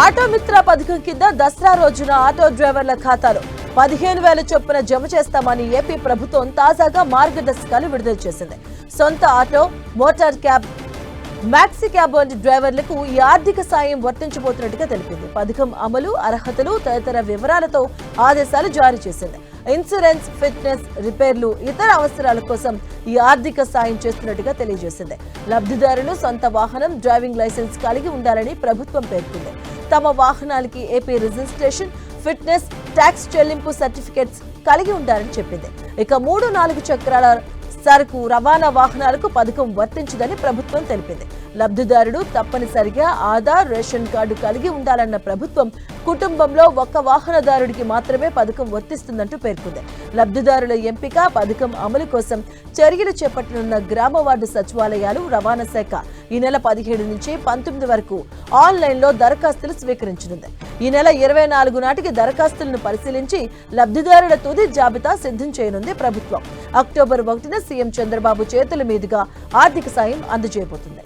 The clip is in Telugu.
ఆటో మిత్ర పథకం కింద దసరా రోజున ఆటో డ్రైవర్ల ఖాతాలో. పదిహేను వేల చొప్పున జమ చేస్తామని ఏపీ ప్రభుత్వం తాజాగా మార్గదర్శకాలు విడుదల చేసింది. సొంత auto motor cab maxi cab వంటి డ్రైవర్లకు ఈ ఆర్థిక సాయం వర్తించబోతున్నట్టుగా తెలిపింది. పథకం అమలు అర్హతలు తదితర వివరాలతో ఆదేశాలు జారీ చేసింది. ఇన్సూరెన్స్ ఫిట్నెస్ రిపేర్లు ఇతర అవసరాల కోసం ఈ ఆర్థిక సాయం చేస్తున్నట్టుగా తెలియజేసింది. లబ్ధిదారులు సొంత వాహనం డ్రైవింగ్ లైసెన్స్ కలిగి ఉండాలని ప్రభుత్వం పేర్కొంది. తమ వాహనాలకి ఏపీ రిజిస్ట్రేషన్ ఫిట్నెస్ ట్యాక్స్ చెల్లింపు సర్టిఫికెట్స్ కలిగి ఉండాలని చెప్పింది. ఇక మూడు నాలుగు చక్రాల సరుకు రవాణా వాహనాలకు పథకం వర్తించదని ప్రభుత్వం తెలిపింది. లబ్ధిదారుడు తప్పనిసరిగా ఆధార్ రేషన్ కార్డు కలిగి ఉండాలన్న ప్రభుత్వం కుటుంబంలో ఒక్క వాహనదారుడికి మాత్రమే పథకం వర్తిస్తుందంటూ పేర్కొంది. లబ్ధిదారుల ఎంపిక పథకం అమలు కోసం చర్యలు చేపట్టనున్న గ్రామ వార్డు సచివాలయాలు రవాణా శాఖ ఈ నెల పదిహేడు నుంచి పంతొమ్మిది వరకు ఆన్లైన్లో దరఖాస్తులు స్వీకరించనుంది. ఈ నెల ఇరవై నాలుగు నాటికి దరఖాస్తులను పరిశీలించి లబ్ధిదారుల తుది జాబితా సిద్ధం చేయనుంది ప్రభుత్వం. అక్టోబర్ ఒకటిన సీఎం చంద్రబాబు చేతుల మీదుగా ఆర్థిక సాయం అందజేయబోతుంది.